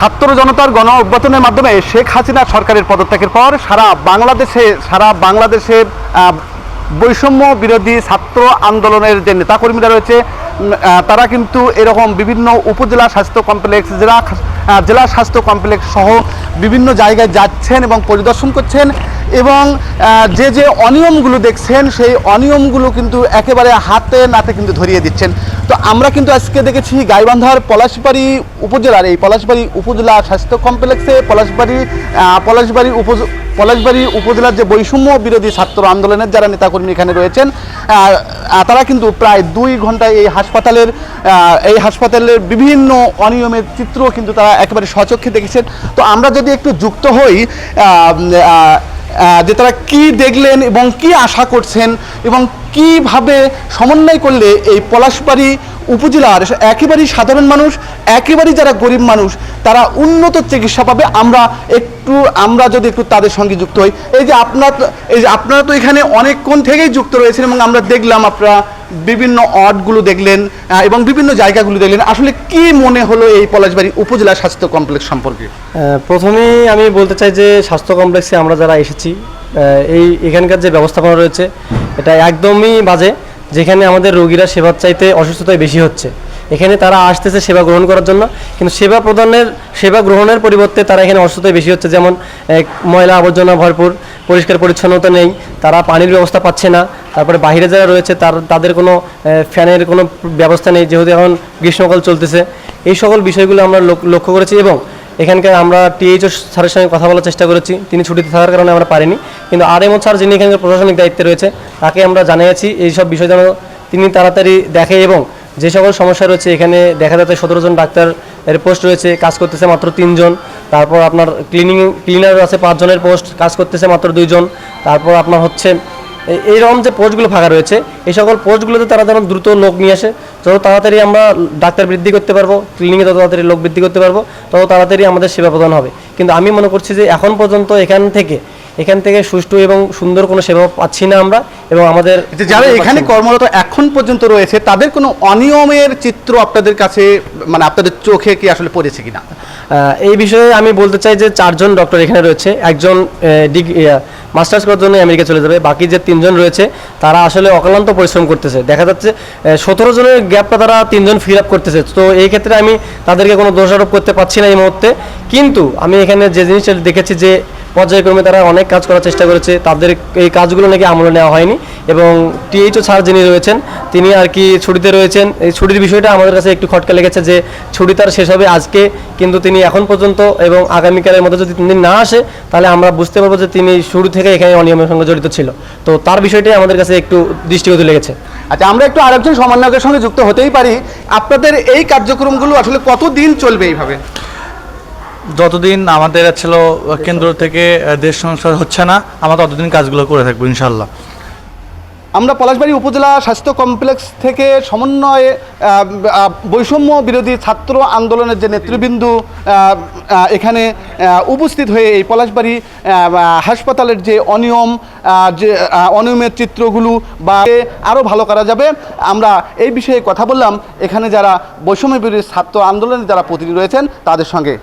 ছাত্র জনতার গণ অভ্যর্থনের মাধ্যমে শেখ হাসিনা সরকারের পদত্যাগের পর সারা বাংলাদেশে, সারা বাংলাদেশের বৈষম্য বিরোধী ছাত্র আন্দোলনের যে নেতাকর্মীরা রয়েছে তারা কিন্তু এরকম বিভিন্ন উপজেলা স্বাস্থ্য কমপ্লেক্স, জেলা জেলা স্বাস্থ্য কমপ্লেক্স সহ বিভিন্ন জায়গায় যাচ্ছেন এবং পরিদর্শন করছেন। এবং যে যে অনিয়মগুলো দেখছেন, সেই অনিয়মগুলো কিন্তু একেবারে হাতে নাতে কিন্তু ধরিয়ে দিচ্ছেন। তো আমরা কিন্তু আজকে দেখেছি গাইবান্ধার পলাশবাড়ি উপজেলার, এই পলাশবাড়ি উপজেলা স্বাস্থ্য কমপ্লেক্সে পলাশবাড়ি পলাশবাড়ি উপ পলাশবাড়ি উপজেলার যে বৈষম্য বিরোধী ছাত্র আন্দোলনের যারা নেতাকর্মী এখানে রয়েছেন তারা কিন্তু প্রায় দুই ঘন্টায় এই হাসপাতালের এই হাসপাতালের বিভিন্ন অনিয়মের চিত্র কিন্তু তারা একেবারে সচক্ষে দেখেছেন। তো আমরা যদি একটু যুক্ত হই যে তারা কি দেখলেন এবং কি আশা করছেন এবং কীভাবে সমন্বয় করলে এই পলাশবাড়ি উপজেলার একেবারেই সাধারণ মানুষ, একেবারেই যারা গরিব মানুষ, তারা উন্নত চিকিৎসা পাবে? আমরা একটু, আমরা যদি একটু তাদের সঙ্গে যুক্ত হই। এই যে আপনার, এই যে আপনারা তো এখানে অনেকক্ষণ থেকেই যুক্ত রয়েছেন এবং আমরা দেখলাম আপনারা বিভিন্ন ওয়ার্ডগুলো দেখলেন এবং বিভিন্ন জায়গাগুলো দেখলেন। আসলে কি মনে হলো এই পলাশবাড়ি উপজেলা স্বাস্থ্য কমপ্লেক্স সম্পর্কে? প্রথমেই আমি বলতে চাই যে স্বাস্থ্য কমপ্লেক্সে আমরা যারা এসেছি এই এখানকার যে ব্যবস্থাপনা রয়েছে এটা একদমই বাজে, যেখানে আমাদের রোগীরা সেবার চাইতে অসুস্থতায় বেশি হচ্ছে। এখানে তারা আসতেছে সেবা গ্রহণ করার জন্য, কিন্তু সেবা প্রদানের, সেবা গ্রহণের পরিবর্তে তারা এখানে অসুস্থতায় বেশি হচ্ছে। যেমন ময়লা আবর্জনা ভরপুর, পরিষ্কার পরিচ্ছন্নতা নেই, তারা পানির ব্যবস্থা পাচ্ছে না। তারপরে বাইরে যারা রয়েছে, তার, তাদের কোনো ফ্যানের কোনো ব্যবস্থা নেই, যেহেতু এখন গ্রীষ্মকাল চলতেছে। এই সকল বিষয়গুলো আমরা লক- লক্ষ্য করেছি এবং এখানকার আমরা টিএইচও স্যারের সঙ্গে কথা বলার চেষ্টা করেছি। তিনি ছুটিতে থাকার কারণে আমরা পারিনি। কিন্তু আর এমন স্যার যিনি এখানকার প্রশাসনিক দায়িত্বে রয়েছে, তাকে আমরা জানিয়েছি এই সব বিষয় যেন তিনি তাড়াতাড়ি দেখে এবং যে সকল সমস্যা রয়েছে এখানে দেখা যাচ্ছে সতেরো জন ডাক্তার এর পোস্ট রয়েছে, কাজ করতেছে মাত্র তিনজন তারপর আপনার ক্লিনিং ক্লিনার আছে পাঁচজনের পোস্ট, কাজ করতেছে মাত্র দুইজন তারপর আপনার হচ্ছে এইরকম যে পোস্টগুলো ফাঁকা রয়েছে এই সকল পোস্টগুলোতে তারা যেন দ্রুত লোক নিয়ে আসে যত তাড়াতাড়ি আমরা ডাক্তার বৃদ্ধি করতে পারব ক্লিনিকে তত তাড়াতাড়ি লোক বৃদ্ধি করতে পারব তত তাড়াতাড়ি আমাদের সেবা প্রদান হবে। কিন্তু আমি মনে করছি যে এখন পর্যন্ত এখান থেকে এখান থেকে সুষ্ঠু এবং সুন্দর কোনো সেবা পাচ্ছি না আমরা এবং আমাদের যে যারা এখানে কর্মরত এখন পর্যন্ত রয়েছে তাদের কোনো অনিয়মের চিত্র আপনাদের কাছে মানে আপনাদের চোখে কি আসলে পড়েছে কিনা? এই বিষয়ে আমি বলতে চাই যে চারজন ডক্টর এখানে রয়েছে। একজন ডিগ্রি মাস্টার্স করার জন্য আমেরিকা চলে যাবে। বাকি যে তিনজন রয়েছে, তারা আসলে অক্লান্ত পরিশ্রম করতেছে। দেখা যাচ্ছে সতেরো জনের গ্যাপটা তারা তিনজন ফিল আপ করতেছে। তো এই ক্ষেত্রে আমি তাদেরকে কোনো দোষারোপ করতে পারছি না এই মুহূর্তে। কিন্তু আমি এখানে যে জিনিসটা দেখেছি যে পর্যায়ক্রমে তারা অনেক কাজ করার চেষ্টা করেছে। তাদের এই কাজগুলো নাকি আমলে নেওয়া হয়নি এবং টিএইচও স্যার যিনি রয়েছেন, তিনি আর কি ছুটিতে রয়েছেন। এই ছুটির বিষয়টা আমাদের কাছে একটু খটকা লেগেছে যে ছুটি তার শেষ হবে আজকে, কিন্তু তিনি এখন পর্যন্ত এবং আগামীকালের মধ্যে যদি তিনি না আসে, তাহলে আমরা বুঝতে পারব যে তিনি শুরু থেকে এখানে অনিয়মের সঙ্গে জড়িত ছিল। তো তার বিষয়টাই আমাদের কাছে একটু দৃষ্টিগত লেগেছে। আচ্ছা আমরা একটু আরেকজন সমন্বয়কের সঙ্গে যুক্ত হতেই পারি। আপনাদের এই কার্যক্রমগুলো আসলে কতদিন চলবে এইভাবে? যতদিন আমাদের ছিল কেন্দ্র থেকে দেশ সংস্কার হচ্ছে না, আমরা ততদিন কাজগুলো করে থাকব ইনশাল্লাহ আমরা পলাশবাড়ি উপজেলা স্বাস্থ্য কমপ্লেক্স থেকে সমন্বয়ে বৈষম্য বিরোধী ছাত্র আন্দোলনের যে নেতৃবৃন্দ এখানে উপস্থিত হয়ে এই পলাশবাড়ি হাসপাতালের যে অনিয়ম যে অনিয়মের চিত্রগুলো বা আরও ভালো করা যাবে, আমরা এই বিষয়ে কথা বললাম। এখানে যারা বৈষম্য বিরোধী ছাত্র আন্দোলনের যারা প্রতিনিধি রয়েছেন, তাদের সঙ্গে।